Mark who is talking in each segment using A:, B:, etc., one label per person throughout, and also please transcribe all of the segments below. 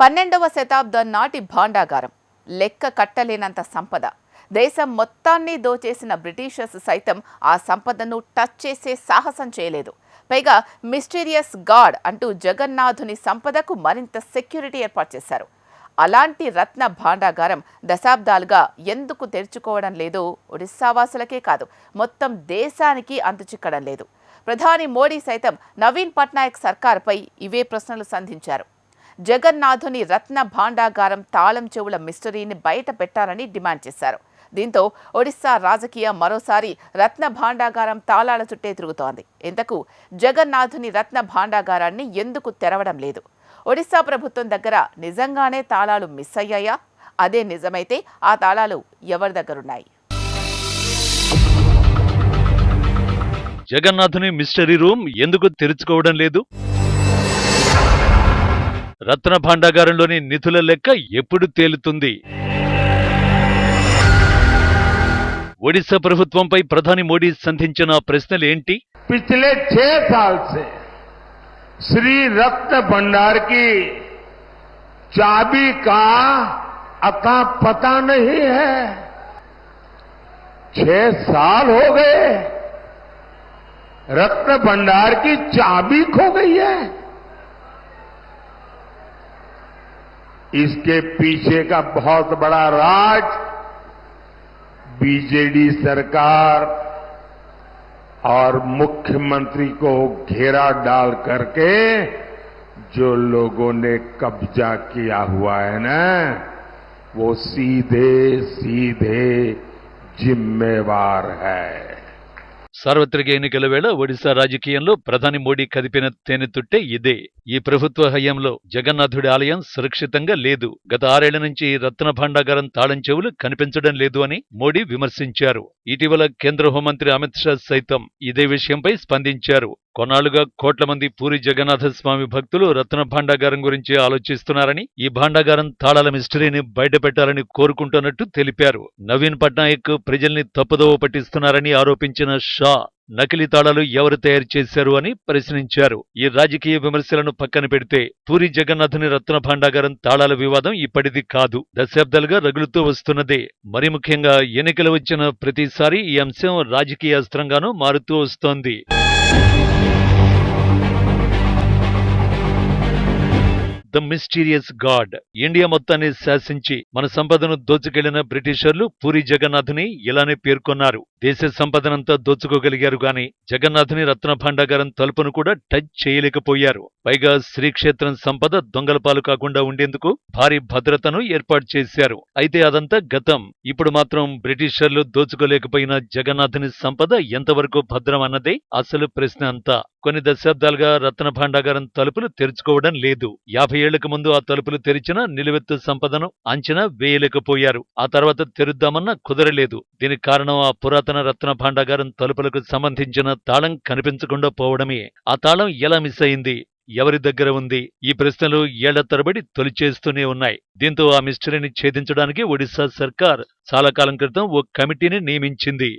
A: పన్నెండవ శతాబ్దం నాటి భాండాగారం. లెక్క కట్టలేనంత సంపద. దేశం మొత్తాన్ని దోచేసిన బ్రిటిషర్స్ సైతం ఆ సంపదను టచ్ చేసే సాహసం చేయలేదు. పైగా మిస్టీరియస్ గాడ్ అంటూ జగన్నాథుని సంపదకు మరింత సెక్యూరిటీ ఏర్పాటు చేశారు. అలాంటి రత్న భాండాగారం దశాబ్దాలుగా ఎందుకు తెరుచుకోవడం లేదో ఒడిస్సావాసులకే కాదు మొత్తం దేశానికి అంతుచిక్కడం లేదు. ప్రధాని మోడీ సైతం నవీన్ పట్నాయక్ సర్కార్పై ఇవే ప్రశ్నలు సంధించారు. జగన్నాథుని రత్న భాండాగారం తాళం చెవుల మిస్టరీని బయట పెట్టాలని డిమాండ్ చేశారు. దీంతో ఒడిశా రాజకీయం మరోసారి రత్న భాండాగారం తాళాల చుట్టే తిరుగుతోంది. ఇంతకు జగన్నాథుని రత్న భాండాగారాన్ని ఎందుకు తెరవడం లేదు? ఒడిశా ప్రభుత్వం దగ్గర నిజంగానే తాళాలు మిస్ అయ్యాయా? అదే నిజమైతే ఆ తాళాలు ఎవరి దగ్గరున్నాయి?
B: జగన్నాథుని మిస్టరీ రూమ్ ఎందుకు తెరుచుకోవడం లేదు? రత్న భాండాగారంలోని నిధుల లెక్క ఎప్పుడు తేలుతుంది ఒడిశా ప్రభుత్వంపై ప్రధాని మోడీ సంధించిన ప్రశ్నలు ఏంటి
C: पिछले छह साल से श्री रत्न भंडार की चाबी का अता पता नहीं है छह साल हो गए रत्न भंडार की चाबी खो गई है इसके पीछे का बहुत बड़ा राज बीजेडी सरकार और मुख्यमंत्री को घेरा डाल करके जो लोगों ने कब्जा किया हुआ है ना, वो सीधे सीधे जिम्मेवार है।
B: సార్వత్రిక ఎన్నికల వేళ ఒడిశా రాజకీయంలో ప్రధాని మోడీ కదిపిన తేనెతుట్టే ఇదే. ఈ ప్రభుత్వ హయాంలో జగన్నాథుడి ఆలయం సురక్షితంగా లేదు. గత ఆరేళ్ళ నుంచి రత్న భాండాగారం తాళం చెవులు కనిపించడం లేదు అని మోడీ విమర్శించారు. ఇటీవల కేంద్ర హోంమంత్రి అమిత్ షా సైతం ఇదే విషయంపై స్పందించారు. కొన్నాళ్ళుగా కోట్ల మంది పూరి జగన్నాథ స్వామి భక్తులు రత్న భాండాగారం గురించి ఆలోచిస్తున్నారని ఈ భాండాగారం తాళాల మిస్టరీని బయటపెట్టాలని కోరుకుంటున్నట్టు తెలిపారు. నవీన్ పట్నాయక్ ప్రజల్ని తప్పుదోవ పట్టిస్తున్నారని ఆరోపించిన షా నకిలీ తాళాలు ఎవరు తయారు చేశారు అని ప్రశ్నించారు. ఈ రాజకీయ విమర్శలను పక్కన పెడితే పూరి జగన్నాథుని రత్న భాండాగారం తాళాల వివాదం ఇప్పటిది కాదు. దశాబ్దాలుగా రగులుతూ వస్తున్నదే. మరి ముఖ్యంగా ఎన్నికలు వచ్చిన ప్రతిసారి ఈ అంశం రాజకీయ అస్త్రంగానూ మారుతూ వస్తోంది. The mysterious God. ఇండియా మొత్తాన్ని శాసించి మన సంపదను దోచుకెళ్ళిన బ్రిటిషర్లు పూరి జగన్నాథుని ఇలానే పేర్కొన్నారు. దేశ సంపదనంతా దోచుకోగలిగారు గాని జగన్నాథుని రత్న భాండాగారం తలుపును కూడా టచ్ చేయలేకపోయారు. పైగా శ్రీక్షేత్రం సంపద దొంగలపాలు కాకుండా ఉండేందుకు భారీ భద్రతను ఏర్పాటు చేశారు. అయితే అదంతా గతం. ఇప్పుడు మాత్రం బ్రిటిషర్లు దోచుకోలేకపోయిన జగన్నాథుని సంపద ఎంతవరకు భద్రం అన్నదే అసలు ప్రశ్న అంతా. కొన్ని దశాబ్దాలుగా రత్న భాండాగారం తలుపులు తెరుచుకోవడం లేదు. యాభై ఏళ్ళకు ముందు ఆ తలుపులు తెరిచిన నిలువెత్తు సంపదను అంచనా వేయలేకపోయారు. ఆ తర్వాత తెరుద్దామన్నా కుదరలేదు. దీనికి కారణం ఆ పురాతన రత్న భాండాగారం తలుపులకు సంబంధించిన తాళం కనిపించకుండా పోవడమే. ఆ తాళం ఎలా మిస్ అయింది? ఎవరి దగ్గర ఉంది? ఈ ప్రశ్నలు ఏళ్ళ తరబడి తొలిచేస్తూనే ఉన్నాయి. దీంతో ఆ మిస్టరీని ఛేదించడానికి ఒడిశా సర్కార్ చాలా కాలం క్రితం ఓ కమిటీని నియమించింది.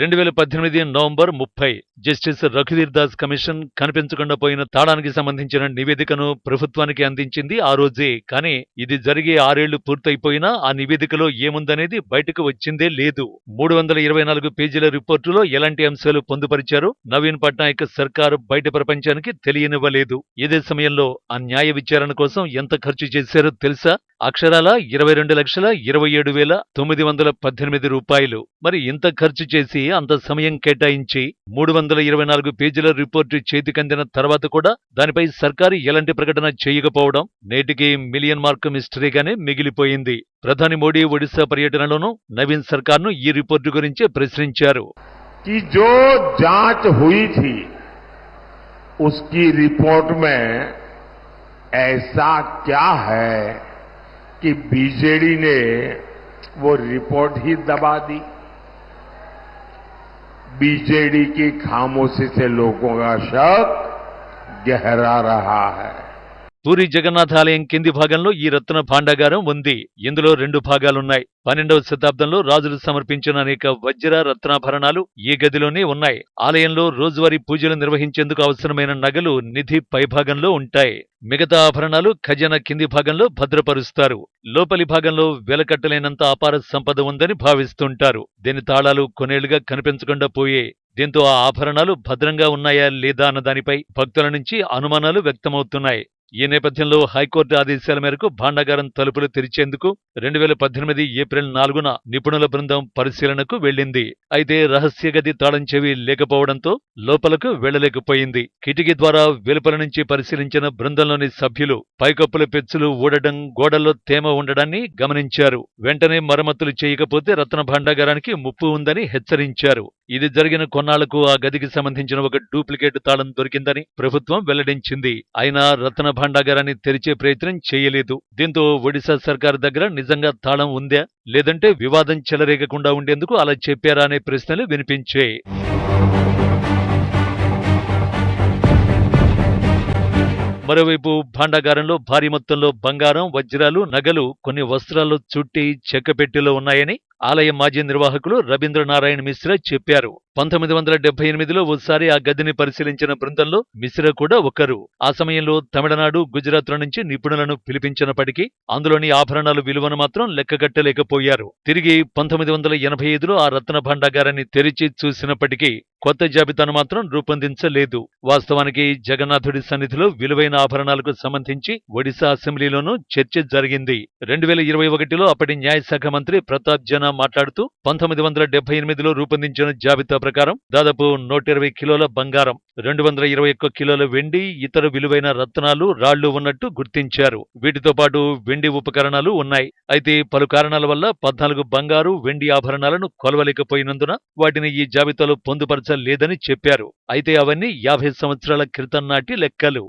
B: రెండు వేల పద్దెనిమిది నవంబర్ ముప్పై జస్టిస్ రఘువీర్ దాస్ కమిషన్ కనిపించకుండా పోయిన తాళానికి సంబంధించిన నివేదికను ప్రభుత్వానికి అందించింది ఆ రోజే. కానీ ఇది జరిగే ఆరేళ్ళు పూర్తయిపోయినా ఆ నివేదికలో ఏముందనేది బయటకు వచ్చిందే లేదు. మూడు వందల ఇరవై నాలుగు పేజీల రిపోర్టులో ఎలాంటి అంశాలు పొందుపరిచారు? నవీన్ పట్నాయక్ సర్కారు బయట ప్రపంచానికి తెలియనివ్వలేదు. ఇదే సమయంలో ఆ న్యాయ విచారణ కోసం ఎంత ఖర్చు చేశారో తెలుసా? అక్షరాల ఇరవై రెండు లక్షల ఇరవై ఏడు వేల తొమ్మిది వందల పద్దెనిమిది రూపాయలు మరి ఇంత ఖర్చు చేసి అంత సమయం కేటాయించి మూడు వందల ఇరవై నాలుగు పేజీల రిపోర్టు చేతికందిన తర్వాత కూడా దానిపై సర్కారు ఎలాంటి ప్రకటన చేయకపోవడం నేటికి మిలియన్ మార్క్ మిస్టరీగానే మిగిలిపోయింది ప్రధాని మోడీ ఒడిశా పర్యటనలోనూ నవీన్ సర్కార్ను ఈ రిపోర్టు గురించే ప్రశ్నించారు
C: कि जो जांच हुई थी उसकी रिपोर्ट में ऐसा क्या है कि बीजेडी ने वो रिपोर्ट ही दबा दी। बीजेडी की खामोशी से लोगों का शक गहरा रहा है।
B: పూరి జగన్నాథ ఆలయం కింది భాగంలో ఈ రత్న భాండాగారం ఉంది. ఇందులో రెండు భాగాలున్నాయి. పన్నెండవ శతాబ్దంలో రాజులు సమర్పించిన అనేక వజ్ర రత్నాభరణాలు ఈ గదిలోనే ఉన్నాయి. ఆలయంలో రోజువారీ పూజలు నిర్వహించేందుకు అవసరమైన నగలు నిధి పైభాగంలో ఉంటాయి. మిగతా ఆభరణాలు ఖజానా కింది భాగంలో భద్రపరుస్తారు. లోపలి భాగంలో వెలకట్టలేనంత అపార సంపద ఉందని భావిస్తుంటారు. దీని తాళాలు కొనేళ్ళుగా కనిపించకుండా పోయే దీంతో ఆ ఆభరణాలు భద్రంగా ఉన్నాయా లేదా అన్న దానిపై భక్తుల నుంచి అనుమానాలు వ్యక్తమవుతున్నాయి. ఈ నేపథ్యంలో హైకోర్టు ఆదేశాల మేరకు భాండాగారం తలుపులు తెరిచేందుకు రెండు వేల పద్దెనిమిది ఏప్రిల్ నాలుగున నిపుణుల బృందం పరిశీలనకు వెళ్ళింది. అయితే రహస్య గది తాళం చెవి లేకపోవడంతో లోపలకు వెళ్ళలేకపోయింది కిటికీ ద్వారా వెలుపల నుంచి పరిశీలించిన బృందంలోని సభ్యులు పైకప్పుల పెచ్చులు ఊడడం గోడల్లో తేమ ఉండడాన్ని గమనించారు. వెంటనే మరమ్మతులు చేయకపోతే రత్న భాండాగారానికి ముప్పు ఉందని హెచ్చరించారు. ఇది జరిగిన కొన్నాళ్ళకు ఆ గదికి సంబంధించిన ఒక డూప్లికేట్ తాళం దొరికిందని ప్రభుత్వం వెల్లడించింది. అయినా రత్న భాండాగారాన్ని తెరిచే ప్రయత్నం చేయలేదు. దీంతో ఒడిశా సర్కార్ దగ్గర నిజంగా తాళం ఉందా లేదంటే వివాదం చెలరేగకుండా ఉండేందుకు అలా చెప్పారా అనే ప్రశ్నలు వినిపించాయి మరోవైపు భాండాగారంలో భారీ మొత్తంలో బంగారం వజ్రాలు నగలు కొన్ని వస్త్రాలు చుట్టి చెక్కపెట్టెలో ఉన్నాయని ఆలయ మాజీ నిర్వాహకులు రవీంద్రనారాయణ మిశ్రా చెప్పారు. పంతొమ్మిది వందల డెబ్బై ఎనిమిదిలో ఓసారి ఆ గదిని పరిశీలించిన బృందంలో మిశ్రా కూడా ఒకరు. ఆ సమయంలో తమిళనాడు గుజరాత్ల నుంచి నిపుణులను పిలిపించినప్పటికీ అందులోని ఆభరణాలు విలువను మాత్రం లెక్కగట్టలేకపోయారు. తిరిగి పంతొమ్మిది వందల ఎనభై ఐదులో ఆ రత్న భాండాగారాన్ని తెరిచి చూసినప్పటికీ కొత్త జాబితాను మాత్రం రూపొందించలేదు. వాస్తవానికి జగన్నాథుడి సన్నిధిలో విలువైన ఆభరణాలకు సంబంధించి ఒడిశా అసెంబ్లీలోనూ చర్చ జరిగింది. రెండు వేల ఇరవై ఒకటిలో అప్పటి న్యాయశాఖ మంత్రి ప్రతాప్ జనా మాట్లాడుతూ పంతొమ్మిది వందల డెబ్బై ఎనిమిదిలో రూపొందించిన జాబితా ప్రకారం దాదాపు నూట ఇరవై కిలోల బంగారం రెండు వందల ఇరవై ఒక్క కిలోల వెండి ఇతర విలువైన రత్నాలు రాళ్ళు ఉన్నట్టు గుర్తించారు. వీటితో పాటు వెండి ఉపకరణాలు ఉన్నాయి. అయితే పలు కారణాల వల్ల పద్నాలుగు బంగారు వెండి ఆభరణాలను కొలవలేకపోయినందున వాటిని ఈ జాబితాలో పొందుపరచలేదని చెప్పారు. అయితే అవన్నీ యాభై సంవత్సరాల క్రితం నాటి లెక్కలు.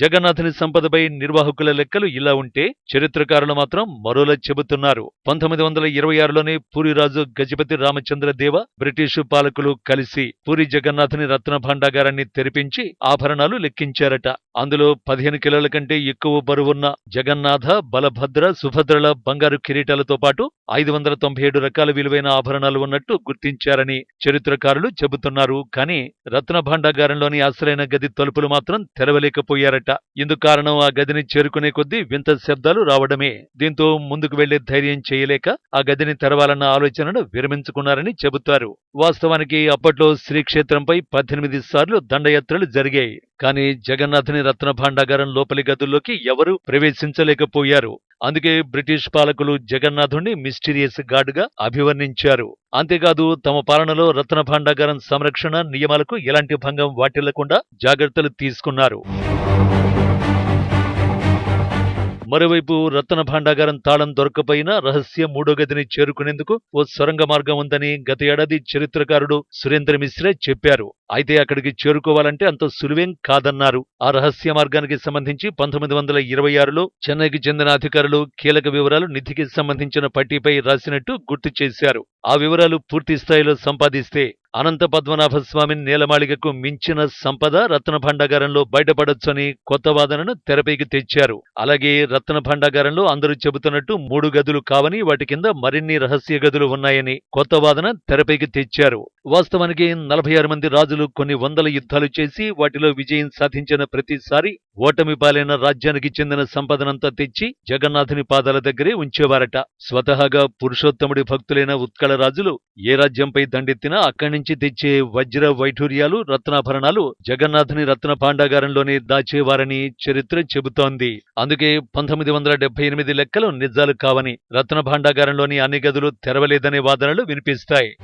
B: జగన్నాథుని సంపదపై నిర్వాహకుల లెక్కలు ఇలా ఉంటే చరిత్రకారులు మాత్రం మరోలా చెబుతున్నారు. పంతొమ్మిది వందల ఇరవై ఆరులోనే పూరిరాజు గజపతి రామచంద్ర దేవ బ్రిటిషు పాలకులు కలిసి పూరి జగన్నాథుని రత్న భాండాగారాన్ని తెరిపించి ఆభరణాలు లెక్కించారట. అందులో పదిహేను కిలోల కంటే ఎక్కువ బరువున్న జగన్నాథ బలభద్ర సుభద్రల బంగారు కిరీటాలతో పాటు ఐదు వందల తొంభై ఏడు రకాల విలువైన ఆభరణాలు ఉన్నట్టు గుర్తించారని చరిత్రకారులు చెబుతున్నారు. కానీ రత్న భాండాగారంలోని అసలైన గది తలుపులు మాత్రం తెరవలేకపోయారట. ఇందుకు కారణం ఆ గదిని చేరుకునే కొద్దీ వింత శబ్దాలు రావడమే. దీంతో ముందుకు వెళ్ళే ధైర్యం చేయలేక ఆ గదిని తెరవాలన్న ఆలోచనను విరమించుకున్నారని చెబుతారు. వాస్తవానికి అప్పట్లో శ్రీక్షేత్రంపై పద్దెనిమిది సార్లు దండయాత్రలు జరిగాయి. కానీ జగన్నాథుని రత్న భాండాగారం లోపలి గదుల్లోకి ఎవరూ ప్రవేశించలేకపోయారు. అందుకే బ్రిటిష్ పాలకులు జగన్నాథుణ్ణి మిస్టీరియస్ గాడ్గా అభివర్ణించారు. అంతేకాదు తమ పాలనలో రత్న భాండాగారం సంరక్షణ నియమాలకు ఎలాంటి భంగం వాటిల్లకుండా జాగ్రత్తలు తీసుకున్నారు. మరోవైపు రత్న భాండాగారం తాళం దొరకపోయినా రహస్య మూడో గదిని చేరుకునేందుకు ఓ సొరంగ మార్గం ఉందని గత ఏడాది చరిత్రకారుడు సురేంద్ర మిశ్రే చెప్పారు. అయితే అక్కడికి చేరుకోవాలంటే అంత సులువేం కాదన్నారు. ఆ రహస్య మార్గానికి సంబంధించి పంతొమ్మిది వందల ఇరవై ఆరులో చెన్నైకి చెందిన అధికారులు కీలక వివరాలు నిధికి సంబంధించిన పట్టీపై రాసినట్టు గుర్తు చేశారు. ఆ వివరాలు పూర్తి స్థాయిలో సంపాదిస్తే అనంత పద్మనాభ స్వామి మించిన సంపద రత్న భాండాగారంలో బయటపడొచ్చని కొత్త వాదనను తెరపైకి తెచ్చారు. అలాగే రత్న భాండాగారంలో అందరూ చెబుతున్నట్టు మూడు గదులు కావని వాటి కింద మరిన్ని రహస్య గదులు ఉన్నాయని కొత్త వాదన తెరపైకి తెచ్చారు. వాస్తవానికి నలభై ఆరు మంది రాజులు కొన్ని వందల యుద్ధాలు చేసి వాటిలో విజయం సాధించిన ప్రతిసారి ఓటమి పాలైన రాజ్యానికి చెందిన సంపదనంతా తెచ్చి జగన్నాథుని పాదాల దగ్గరే ఉంచేవారట. స్వతహాగా పురుషోత్తముడి భక్తులైన ఉత్కళ రాజులు ఏ రాజ్యంపై దండెత్తినా అక్కడి నుంచి తెచ్చే వజ్ర వైఢూర్యాలు రత్నాభరణాలు జగన్నాథుని రత్న భాండాగారంలోనే దాచేవారని చరిత్ర చెబుతోంది. అందుకే పంతొమ్మిది వందల డెబ్బై ఎనిమిది లెక్కలు నిజాలు కావని రత్న భాండాగారంలోని అన్ని గదులు తెరవలేదనే వాదనలు వినిపిస్తాయి.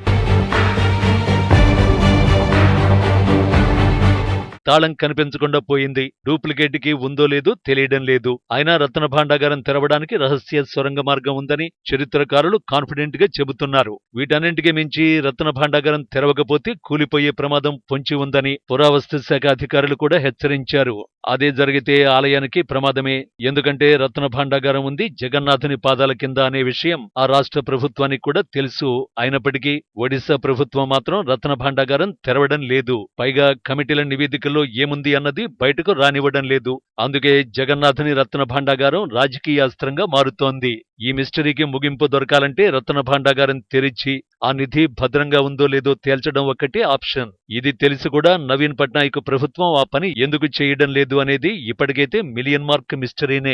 B: తాళం కనిపించకుండా పోయింది. డూప్లికేట్కి ఉందో లేదో తెలియడం లేదు. అయినా రత్న భాండాగారం తెరవడానికి రహస్య సొరంగ మార్గం ఉందని చరిత్రకారులు కాన్ఫిడెంట్గా చెబుతున్నారు. వీటన్నింటికి మించి రత్న భాండాగారం తెరవకపోతే కూలిపోయే ప్రమాదం పొంచి ఉందని పురావస్తు శాఖ అధికారులు కూడా హెచ్చరించారు. అదే జరిగితే ఆలయానికి ప్రమాదమే. ఎందుకంటే రత్న భాండాగారం ఉంది జగన్నాథుని పాదాల కింద అనే విషయం ఆ రాష్ట్ర ప్రభుత్వానికి కూడా తెలుసు. అయినప్పటికీ ఒడిశా ప్రభుత్వం మాత్రం రత్న భాండాగారం తెరవడం లేదు. పైగా కమిటీల నివేదికలు భాండాగారంలో ఏముంది అన్నది బయటకు రానివ్వడం లేదు. అందుకే జగన్నాథుని రత్న భాండాగారం రాజకీయ అస్త్రంగా మారుతోంది. ఈ మిస్టరీకి ముగింపు దొరకాలంటే రత్న భాండాగారం తెరిచి ఆ నిధి భద్రంగా ఉందో లేదో తేల్చడం ఒక్కటే ఆప్షన్. ఇది తెలిసి కూడా నవీన్ పట్నాయక్ ప్రభుత్వం ఆ పని ఎందుకు చేయడం లేదు అనేది ఇప్పటికైతే మిలియన్ మార్క్ మిస్టరీనే.